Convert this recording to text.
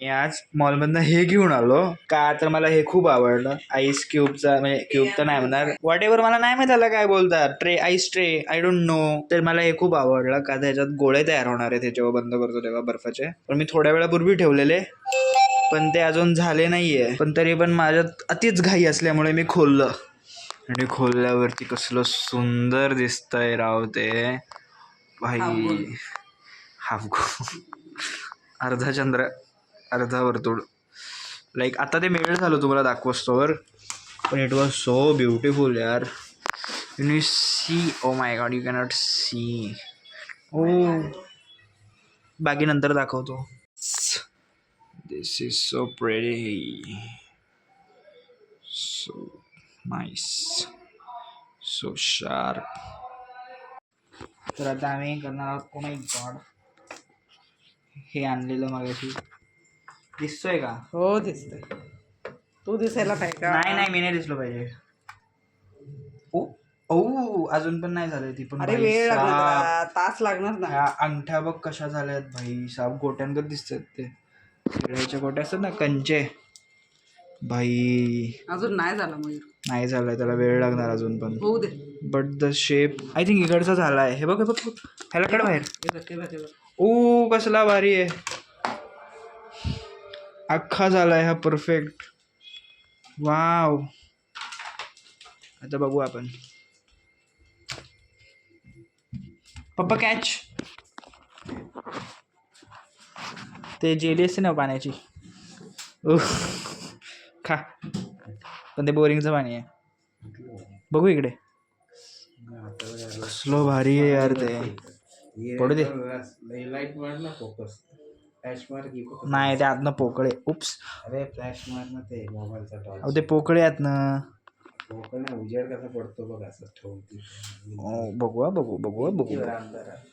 मी आज मॉलमधनं हे घेऊन आलो. का तर मला हे खूप आवडलं. आईस क्यूबचा म्हणजे क्यूब तर नाही म्हणणार. वॉट एव्हर मला नाही माहीत त्याला काय बोलतात. Tray ice tray I don't know तर मला हे खूप आवडलं. का त्याच्यात गोळे तयार होणार आहेत. हे जेव्हा बंद करतो तेव्हा बर्फाचे. पण मी थोड्या वेळापूर्वी ठेवलेले. पण ते अजून झाले नाहीये. पण तरी पण माझ्यात अतिच घाई असल्यामुळे मी खोललं. आणि खोलल्यावरती कसलं सुंदर दिसतंय राव ते. भाई. हाफ अर्धा चंद्र अर्धा वर्तुळ लाईक आता ते मेळ झालं तुम्हाला दाखवस्तोवर. पण इट वॉज सो ब्युटिफुल यार. You you see oh my god you cannot see oh बाकी नंतर दाखवतो. This is so pretty so nice so sharp तर आता आम्ही करणार आहोत ओ गॉड हे आणलेलं मागाशी. दिसतोय का? हो दिसतंय. तू दिसायला पाहिजे का? नाही नाही मी नाही दिसलो पाहिजे. ओ ओ अजून पण नाही झालंय ती पण अरे वेळ. त्याला, तास लागणार ना. ह्या अंगठ्या बघ कशा झाल्यात भाई साहेब गोट्यांकत दिसतात ते. शिळ्याच्या गोट्या असतात ना कंचे. भाई अजून नाही झाला मयूर. नाही झालंय त्याला वेळ लागणार अजून पण. होऊ दे. But the shape I think इकडचा झालाय. हे बघ हे बघ बघ. ह्याला कड बाहेर. हे बघ, हे बघ, हे बघ. ओ कसला भारी आहे. अख्खा झालाय हा परफेक्ट वाव आता बघू आपण. पप्पा कॅच ते जेली असते ना पाण्याची. खा. पण ते बोरिंगचं पाणी आहे. बघू इकडे. स्लो भारी आहे यार ते. पडू दे. लाइट ना फोकस फ्लॅश मार की. नाही ते आतनं पोकळे उप्स अरे फ्लॅश मार ना ते मोबाईलचा अहो टॉर्च ते पोकळे फोकस ना उजेड कसा पडतो बघ असं ठेवून ती. ओ, बघू हा, बघू बघू हा, बघू किती वेळा अंधारात.